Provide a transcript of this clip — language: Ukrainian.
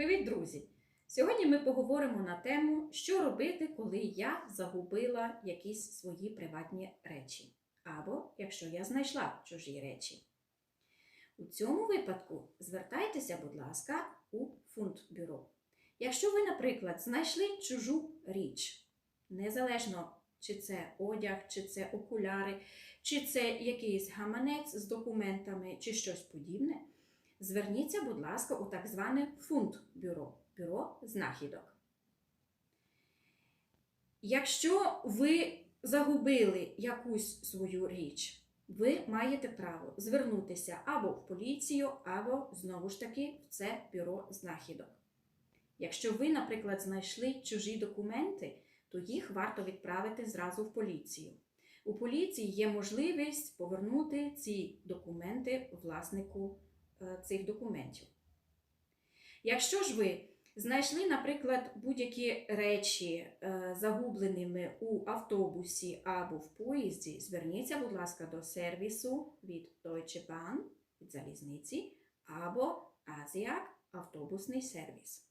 Привіт, друзі! Сьогодні ми поговоримо на тему, що робити, коли я загубила якісь свої приватні речі, або якщо я знайшла чужі речі. У цьому випадку звертайтеся, будь ласка, у фунтбюро. Якщо ви, наприклад, знайшли чужу річ, незалежно чи це одяг, чи це окуляри, чи це якийсь гаманець з документами, чи щось подібне, зверніться, будь ласка, у так зване фунтбюро бюро знахідок. Якщо ви загубили якусь свою річ, ви маєте право звернутися або в поліцію, або знову ж таки в це бюро знахідок. Якщо ви, наприклад, знайшли чужі документи, то їх варто відправити зразу в поліцію. У поліції є можливість повернути ці документи власнику цих документів. Якщо ж ви знайшли, наприклад, будь-які речі е, загубленими у автобусі або в поїзді, зверніться, будь ласка, до сервісу від Deutsche Bahn, від залізниці, або Азіак автобусний сервіс.